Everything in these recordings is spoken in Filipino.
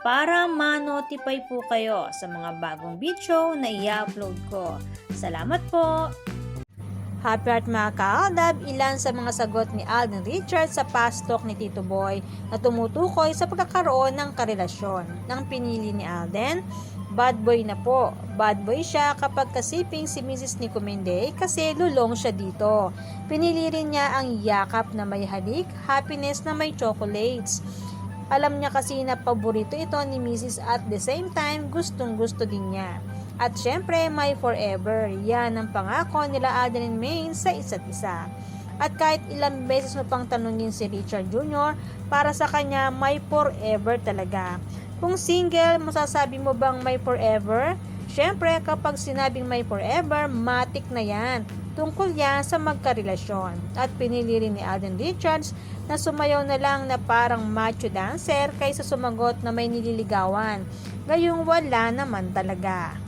para ma-notify po kayo sa mga bagong video na i-upload ko. Salamat po! Happy Heart mga ka-Aldab, ilan sa mga sagot ni Alden Richards sa past talk ni Tito Boy na tumutukoy sa pagkakaroon ng karelasyon ng pinili ni Alden Bad boy na po. Bad boy siya kapag kasiping si Mrs. Nico Mende kasi lulong siya dito. Pinili rin niya ang yakap na may halik, happiness na may chocolates. Alam niya kasi na paborito ito ni Mrs. at the same time gustong gusto din niya. At syempre, my forever. Yan ang pangako nila Alden and Maine sa isa't isa. At kahit ilang beses mo pang tanungin si Richard Jr., para sa kanya, may forever talaga. Kung single, masasabi mo bang may forever? Siyempre, kapag sinabing may forever, matik na yan. Tungkol yan sa magkarelasyon. At pinili rin ni Alden Richards na sumayaw na lang na parang macho dancer kaysa sumagot na may nililigawan. Gayong wala naman talaga.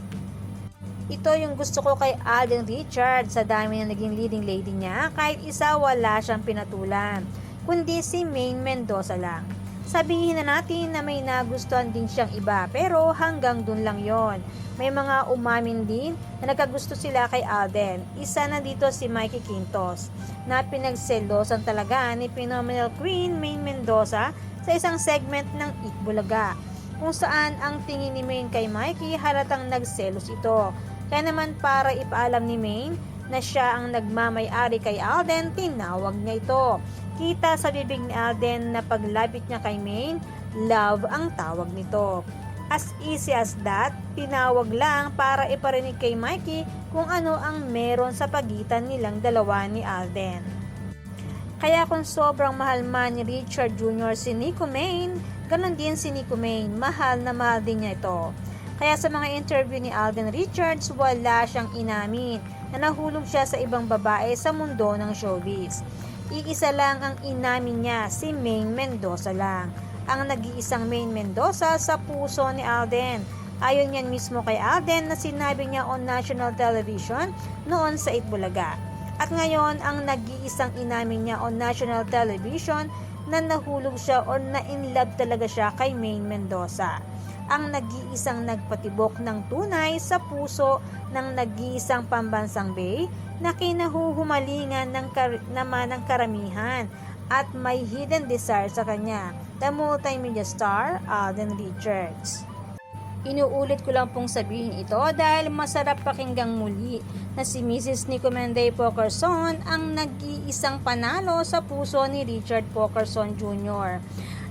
Ito yung gusto ko kay Alden Richards sa dami na naging leading lady niya kahit isa wala siyang pinatulan kundi si Maine Mendoza lang. Sabihin na natin na may nagustuhan din siyang iba pero hanggang dun lang yon. May mga umamin din na nagkagusto sila kay Alden. Isa na dito si Mikey Quintos na pinagselosan talaga ni Phenomenal Queen Maine Mendoza sa isang segment ng Itbulaga kung saan ang tingin ni Maine kay Mikey halatang nagselos ito. Kaya naman para ipaalam ni Maine na siya ang nagmamay-ari kay Alden, tinawag niya ito. Kita sa bibig ni Alden na paglapit niya kay Maine, love ang tawag nito. As easy as that, tinawag lang para iparinig kay Mikey kung ano ang meron sa pagitan nilang dalawa ni Alden. Kaya kung sobrang mahal man ni Richard Jr. si Nico Maine, ganon din si Nico Maine, mahal na mahal din niya ito. Kaya sa mga interview ni Alden Richards, wala siyang inamin na nahulog siya sa ibang babae sa mundo ng showbiz. Iisa lang ang inamin niya, si Maine Mendoza lang. Ang nag-iisang Maine Mendoza sa puso ni Alden. Ayon yan mismo kay Alden na sinabi niya on national television noon sa Itbulaga. At ngayon, ang nag-iisang inamin niya on national television na nahulog siya or na-inlove talaga siya kay Maine Mendoza ang nag-iisang nagpatibok ng tunay sa puso ng nag-iisang pambansang bay na kinahuhumalingan ng kar- naman ng karamihan at may hidden desire sa kanya, the multimedia star Alden Richards. Inuulit ko lang pong sabihin ito dahil masarap pakinggang muli na si Mrs. Nico Menday Pokerson ang nag-iisang panalo sa puso ni Richard Pokerson Jr.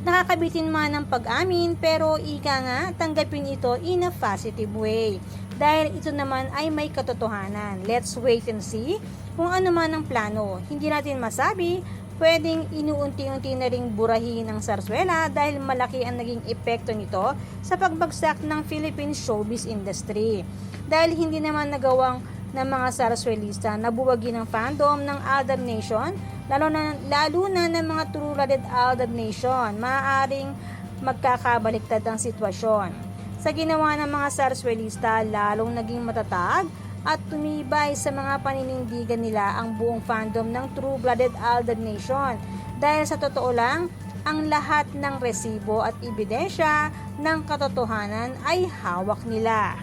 Nakakabitin man ng pag-amin pero ika nga tanggapin ito in a positive way. Dahil ito naman ay may katotohanan. Let's wait and see kung ano man ang plano. Hindi natin masabi, pwedeng inuunti-unti na ring burahin ang sarswela dahil malaki ang naging epekto nito sa pagbagsak ng Philippine showbiz industry. Dahil hindi naman nagawang ng mga saraswelista na buwagin ang fandom ng Aldab Nation, lalo na, lalo na ng mga true-blooded Aldab Nation, maaaring magkakabaliktad ang sitwasyon. Sa ginawa ng mga saraswelista, lalong naging matatag at tumibay sa mga paninindigan nila ang buong fandom ng true-blooded Aldab Nation. Dahil sa totoo lang, ang lahat ng resibo at ebidensya ng katotohanan ay hawak nila.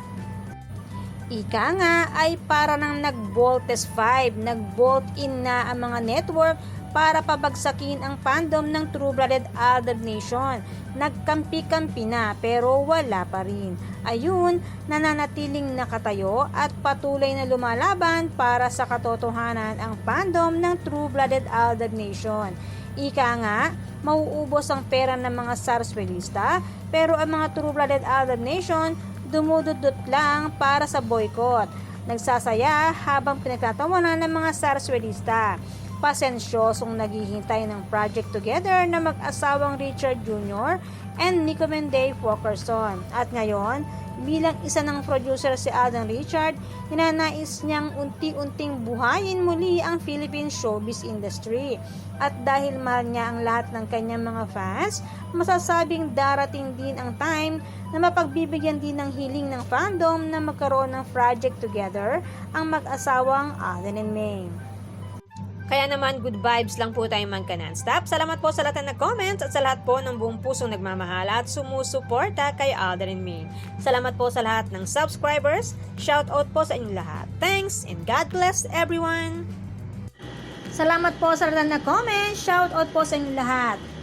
Ika nga ay para nang nag-bolt test 5, nag-bolt in na ang mga network para pabagsakin ang fandom ng True-Blooded Aldab Nation. Nagkampi-kampi na pero wala pa rin. Ayun, nananatiling nakatayo at patuloy na lumalaban para sa katotohanan ang fandom ng True-Blooded Aldab Nation. Ika nga, mauubos ang pera ng mga Sarswellista pero ang mga True-Blooded Aldab Nation dumududot lang para sa boycott. Nagsasaya habang pinagtatawanan ng mga Sarswellista. Pasensyosong naghihintay ng project together na mag-asawang Richard Jr. and Nico Menday Walkerson. At ngayon, Bilang isa ng producer si Alden Richard, ninanais niyang unti-unting buhayin muli ang Philippine showbiz industry. At dahil mahal niya ang lahat ng kanyang mga fans, masasabing darating din ang time na mapagbibigyan din ng hiling ng fandom na magkaroon ng project together ang mag-asawang Alden and May. Kaya naman, good vibes lang po tayo magka non-stop. Salamat po sa lahat ng nag-comments at sa lahat po ng buong pusong nagmamahal at sumusuporta kay Alden and me. Salamat po sa lahat ng subscribers. Shout out po sa inyong lahat. Thanks and God bless everyone! Salamat po sa lahat na comment. Shout out po sa inyong lahat.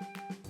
you